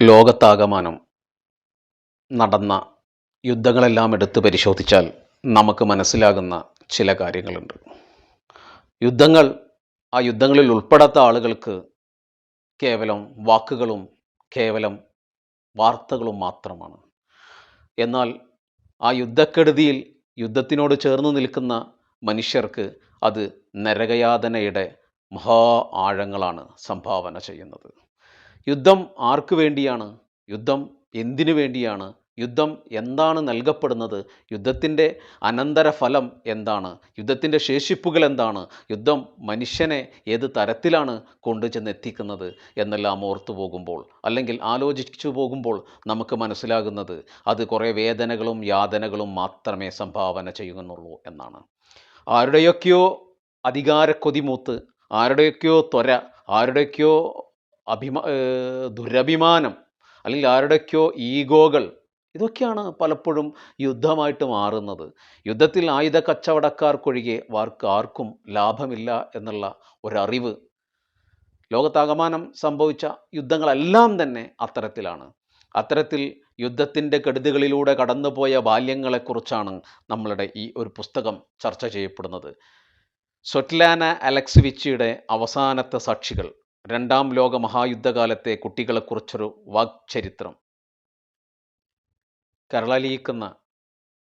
ലോകത്താകമാനം നടന്ന യുദ്ധങ്ങളെല്ലാം എടുത്ത് പരിശോധിച്ചാൽ നമുക്ക് മനസ്സിലാകുന്ന ചില കാര്യങ്ങളുണ്ട്. യുദ്ധങ്ങൾ ആ യുദ്ധങ്ങളിൽ ഉൾപ്പെടാത്ത ആളുകൾക്ക് കേവലം വാക്കുകളും കേവലം വാർത്തകളും മാത്രമാണ്. എന്നാൽ ആ യുദ്ധക്കെടുതിയിൽ യുദ്ധത്തിനോട് ചേർന്ന് നിൽക്കുന്ന മനുഷ്യർക്ക് അത് നരകയാതനയുടെ മഹാ ആഴങ്ങളാണ് സംഭാവന ചെയ്യുന്നത്. യുദ്ധം ആർക്കു വേണ്ടിയാണ്? യുദ്ധം എന്തിനു വേണ്ടിയാണ്? യുദ്ധം എന്താണ് നൽകപ്പെടുന്നത്? യുദ്ധത്തിന്റെ അനന്തരഫലം എന്താണ്? യുദ്ധത്തിന്റെ ശേഷിപ്പുകൾ എന്താണ്? യുദ്ധം മനുഷ്യനെ ഏത് തരത്തിലാണ് കൊണ്ടുചെന്ന് എത്തിക്കുന്നത് എന്നെല്ലാം ഓർത്തു പോകുമ്പോൾ അല്ലെങ്കിൽ ആലോചിച്ചു പോകുമ്പോൾ നമുക്ക് മനസ്സിലാകുന്നത് അത് കുറേ വേദനകളും യാതനകളും മാത്രമേ സംഭാവന ചെയ്യുന്നുള്ളൂ എന്നാണ്. ആരുടെയൊക്കെയോ അധികാരക്കൊതിമൂത്ത് ആരുടെയൊക്കെയോ ത്വര ആരുടെയൊക്കെയോ അഭിമാ ദുരഭിമാനം അല്ലെങ്കിൽ ആരുടെയൊക്കെയോ ഈഗോകൾ ഇതൊക്കെയാണ് പലപ്പോഴും യുദ്ധമായിട്ട് മാറുന്നത്. യുദ്ധത്തിൽ ആയുധ കച്ചവടക്കാർക്കൊഴികെ വാർക്ക് ആർക്കും ലാഭമില്ല എന്നുള്ള ഒരറിവ്. ലോകത്താകമാനം സംഭവിച്ച യുദ്ധങ്ങളെല്ലാം തന്നെ അത്തരത്തിലാണ്. അത്തരത്തിൽ യുദ്ധത്തിന്റെ കെടുതികളിലൂടെ കടന്നുപോയ ബാല്യങ്ങളെക്കുറിച്ചാണ് നമ്മളുടെ ഈ ഒരു പുസ്തകം ചർച്ച ചെയ്യപ്പെടുന്നത്. സ്വറ്റ്ലാന അലക്സിവിച്ചിയുടെ അവസാനത്തെ സാക്ഷികൾ രണ്ടാം ലോക മഹായുദ്ധകാലത്തെ കുട്ടികളെക്കുറിച്ചൊരു വാക്ചരിത്രം. കരളലിയിക്കുന്ന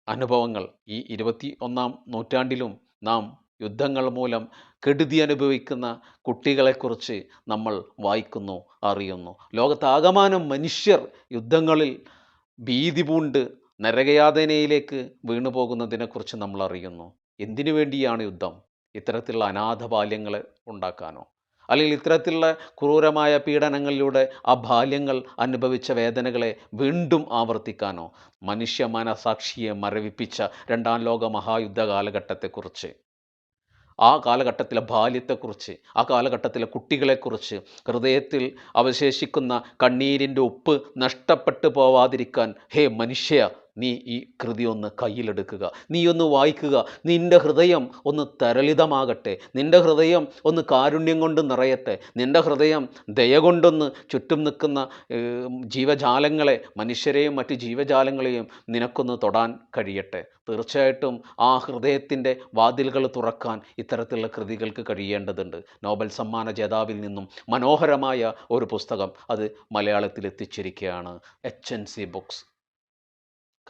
അനുഭവങ്ങൾ ഈ ഇരുപത്തി ഒന്നാം നൂറ്റാണ്ടിലും നാം യുദ്ധങ്ങൾ മൂലം കെടുതി അനുഭവിക്കുന്ന കുട്ടികളെക്കുറിച്ച് നമ്മൾ വായിക്കുന്നു അറിയുന്നു. ലോകത്താകമാനം മനുഷ്യർ യുദ്ധങ്ങളിൽ ഭീതി പൂണ്ട് നരകയാതനയിലേക്ക് വീണു പോകുന്നതിനെക്കുറിച്ച് നമ്മൾ അറിയുന്നു. എന്തിനു വേണ്ടിയാണ് യുദ്ധം? ഇത്തരത്തിലുള്ള അനാഥ ബാല്യങ്ങളെ ഉണ്ടാക്കാനോ? അല്ലെങ്കിൽ ഇത്തരത്തിലുള്ള ക്രൂരമായ പീഡനങ്ങളിലൂടെ ആ ബാല്യങ്ങൾ അനുഭവിച്ച വേദനകളെ വീണ്ടും ആവർത്തിക്കാനോ മനുഷ്യ മനസാക്ഷിയെ മരവിപ്പിച്ച രണ്ടാം ലോക മഹായുദ്ധ കാലഘട്ടത്തെക്കുറിച്ച് ആ കാലഘട്ടത്തിലെ ബാല്യത്തെക്കുറിച്ച് ആ കാലഘട്ടത്തിലെ കുട്ടികളെക്കുറിച്ച് ഹൃദയത്തിൽ അവശേഷിക്കുന്ന കണ്ണീരിന്റെ ഉപ്പ് നഷ്ടപ്പെട്ടു പോവാതിരിക്കാൻ ഹേ മനുഷ്യ നീ ഈ കൃതി ഒന്ന് കയ്യിലെടുക്കുക. നീ ഒന്ന് വായിക്കുക. നിന്റെ ഹൃദയം ഒന്ന് തരളിതമാകട്ടെ. നിന്റെ ഹൃദയം ഒന്ന് കാരുണ്യം കൊണ്ട് നിറയട്ടെ. നിന്റെ ഹൃദയം ദയ കൊണ്ടൊന്ന് ചുറ്റും നിൽക്കുന്ന ജീവജാലങ്ങളെ മനുഷ്യരെയും മറ്റ് ജീവജാലങ്ങളെയും നിനക്കൊന്ന് തൊടാൻ കഴിയട്ടെ. തീർച്ചയായിട്ടും ആ ഹൃദയത്തിന്റെ വാതിലുകൾ തുറക്കാൻ ഇത്തരത്തിലുള്ള കൃതികൾക്ക് കഴിയേണ്ടതുണ്ട്. നോബൽ സമ്മാന ജേതാവിൽ നിന്നും മനോഹരമായ ഒരു പുസ്തകം അത് മലയാളത്തിൽ എത്തിച്ചിരിക്കുകയാണ് എച്ച് എൻ സി ബുക്സ്.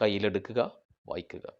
കയ്യിലെടുക്കുക വായിക്കുക.